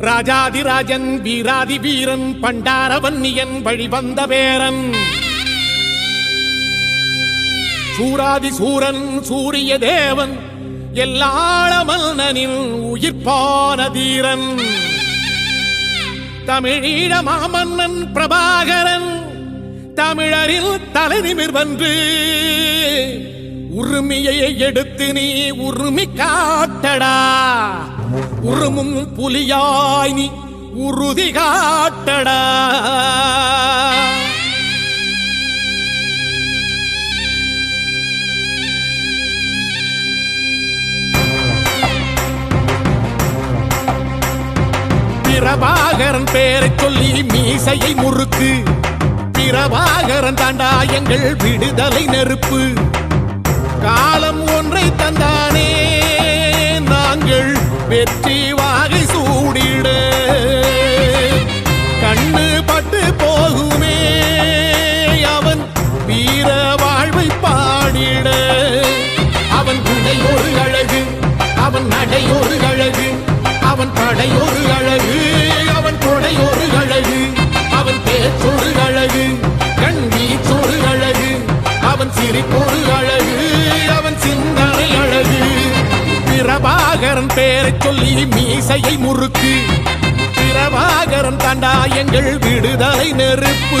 ராஜாதிராஜன் வீராதி வீரன் பண்டாரவன்னியன் வழிவந்த பேரன். சூராதி சூரன் சூரிய தேவன் எல்லாளமன்னனின் உயிர்ப்பான தீரன். தமிழீழ மாமன்னன் பிரபாகரன் தமிழரில் தலைநிமிர் வந்து உரிமையை எடுத்து நீ உரிமை காட்டடா. உருமும் புலியாய் நீ உறுதி காட்டடா. பிரபாகரன் பேரை சொல்லி மீசையை முறுக்கு. பிரபாகரன் தாண்டா எங்கள் விடுதலை நெருப்பு. காலம் ஒன்று அவன் அழகு கண் தோடு அழகு அவன் சிரிப்போடு அழகு அவன் சிந்தனை அழகு. பிரபாகரன் பேரைச் சொல்லி மீசையை முறுக்கு. பிரபாகரன் தாண்டா எங்கள் விடுதலை நெருப்பு.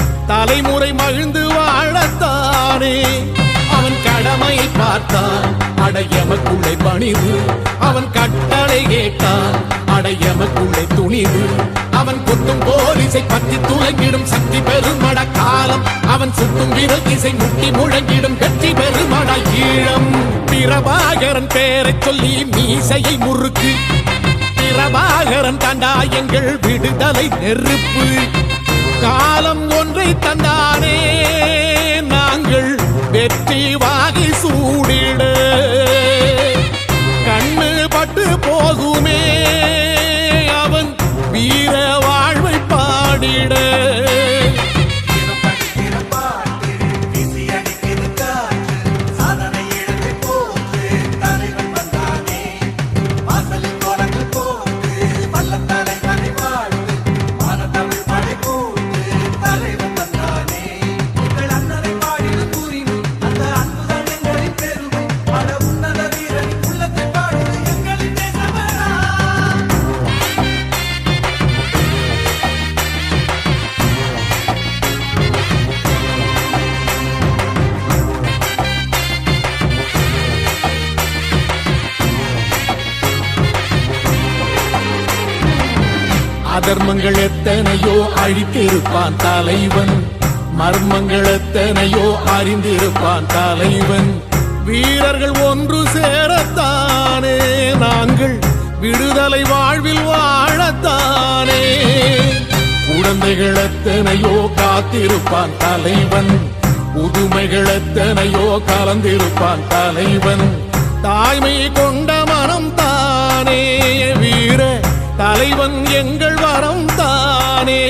தலைமுறை மகிழ்ந்து வாழத்தானே. அவன் கடமையை பார்த்தான் அடையமக்குள்ளே பணிவு. அவன் கட்டளை கேட்டான் அடையமக்குள்ளே துணிவு. அவன் குத்தும் போலீசை பற்றி துளங்கிடும் சக்தி பெருமட காலம். அவன் சுத்தும் விரல் திசை முட்டி முழங்கிடும் வெற்றி பெருமட ஈழம். பிரபாகரன் பேரை சொல்லி மீசையை முறுக்கு. பிரபாகரன் தாண்டா எங்கள் விடுதலை நெருப்பு. காலம் ஒன்றை தந்தானே. நாங்கள் வெற்றி வாகி சூ அதர்மங்கள் எத்தனையோ அழித்திருப்பான் தலைவன். மர்மங்கள் எத்தனையோ அறிந்திருப்பான் தலைவன். வீரர்கள் ஒன்று சேரத்தானே நாங்கள் விடுதலை வாழ்வில் வாழத்தானே. குழந்தைகள் எத்தனையோ காத்திருப்பான் தலைவன். புதுமைகள் எத்தனையோ கலந்திருப்பான் தலைவன். தாய்மையை கொண்ட மனம் தானே தலைவன் எங்கள் வரம் தானே.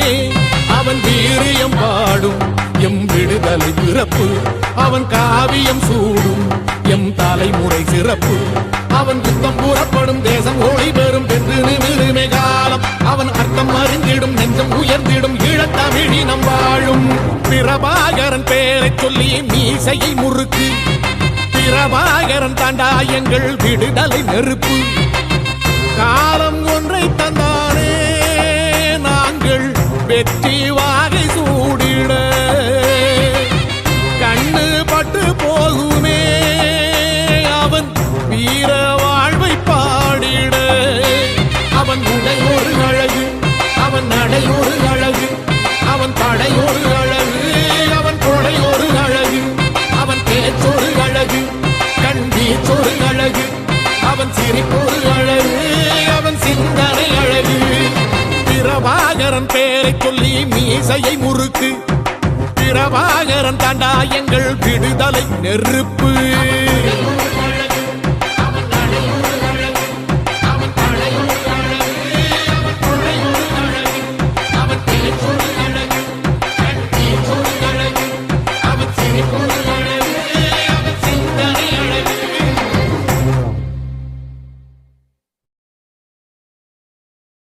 அவன் வீரியம் பாடும் எம் விடுதலை பிறப்பு. அவன் காவியம் சூடும் எம் தலைமுறை சிறப்பு. அவன் யுத்தம் கூறப்படும் தேசம் ஒளி பெறும் என்று நிமிருமே காலம். அவன் அர்த்தம் அறிந்திடும் நெஞ்சம் உயர்ந்திடும் ஈழத்தமிழினம் வாழும். பிரபாகரன் பெயரை சொல்லி மீசையை முறுக்கு. பிரபாகரன் தாண்டா எங்கள் விடுதலை நெருப்பு. காலம் வெற்றி வாகை சூடிட. கண்ணு பட்டு போகுமே அவன் வீர வாழ்வை பாடிட. அவன் உடை ஒரு அழகு அவன் நடை ஒரு அழகு அவன் படை ஒரு அழகு அவன் கொடை ஒரு அழகு அவன் பேச்சொரு அழகு கண் வீச்சொரு அழகு அவன் சிரிப்பொரு பேரை சொல்லி மீசையை முறுக்கு. பிரபாகரன் தாண்டா எங்கள் விடுதலை நெருப்பு.